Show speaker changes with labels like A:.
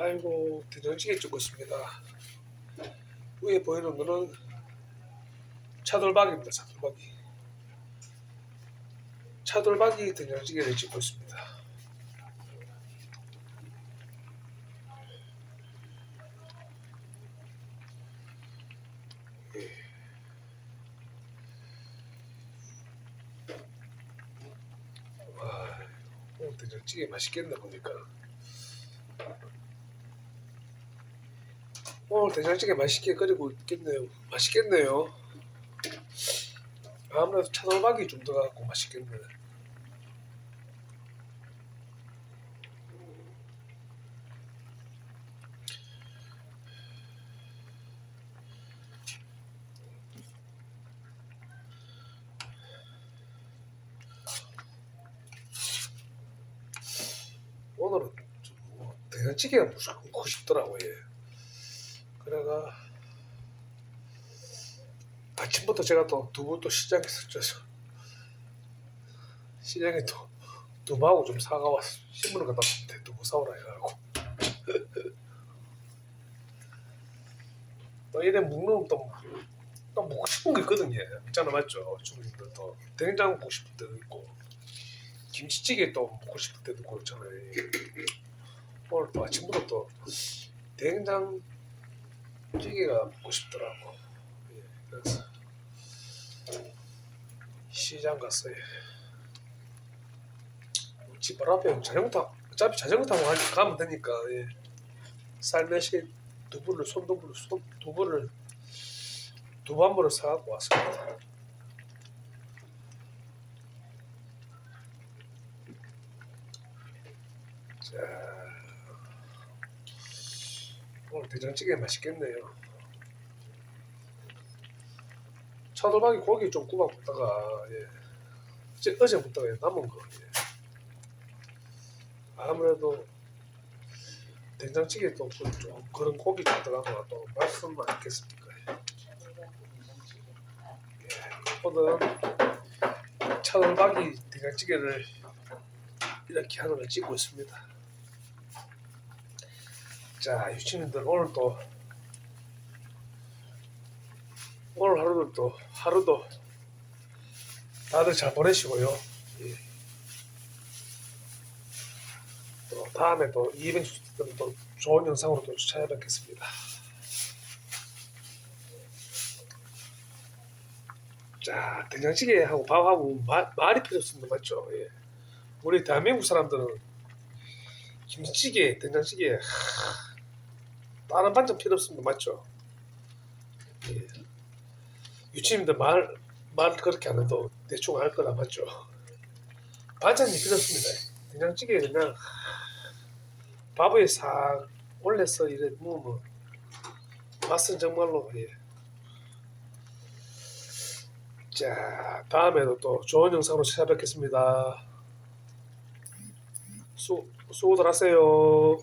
A: 아이고 된장찌개 찍고 있습니다. 위에 보이는 거는 차돌박이입니다. 차돌박이. 차돌박이 된장찌개를 찍고 있습니다. 예. 와, 오늘 된장찌개 맛있겠네 보니까. 오늘 된장찌개 맛있게 끓이고 있겠네요. 맛있겠네요. 아무래도 차돌박이 좀 들어가고 맛있겠네. 오늘은 좀 뭐, 된장찌개가 무조건 먹고 싶더라고요. 예. 그래가 아침부터 제가 또 두부 또 시장에서 쪄서 시장에 또 두부하고 좀 사가 왔어 신문을 갖다 줬는데 두부 사오라 해가지고. 또 이래 먹는 또, 또 먹고 싶은 게 있거든요. 있잖아 맞죠? 중국인들도 된장 먹고 싶을 때도 있고. 김치찌개 또 먹고 싶을 때도 그렇잖아요. 오늘 또 아침부터 또 된장 찌개가 먹고 싶더라고. 예, 그래서 시장 갔어요. 집 바로 앞에 자전거 타 어차피 자전거 타고 가- 가면 되니까 예. 쌀매실 두부를 손두부를 손 두부를 번을 사갖고 왔습니다. 자 오늘 된장찌개 맛있겠네요. 차돌박이 고기 좀 구워 먹다가 예. 어제 어제부터 남은 거. 예. 아무래도 된장찌개 또좀 그런 고기 좀 들어가면 또 맛은 맛있겠습니까? 예. 오늘은 차돌박이 된장찌개를 이렇게 하나를 찍고 있습니다. 자 유치민들 오늘 또 오늘 하루도 또 하루도 다들 잘 보내시고요. 예. 또 다음에 또 이벤트 또 좋은 영상으로 또 찾아뵙겠습니다. 자 된장찌개하고 밥하고 마, 말이 필요 없습니다 맞죠? 예. 우리 대한민국 사람들은 김치찌개, 된장찌개 하, 다른 반찬 필요 없습니다 맞죠? 예. 유치님들 말, 말 그렇게 안 해도 대충 알 거라 맞죠? 반찬이 필요 없습니다 된장찌개 그냥 밥에 싹 올려서 이래 먹으면 맛은 정말로 예. 자 다음에도 또 좋은 영상으로 찾아뵙겠습니다 수, 수고들 하세요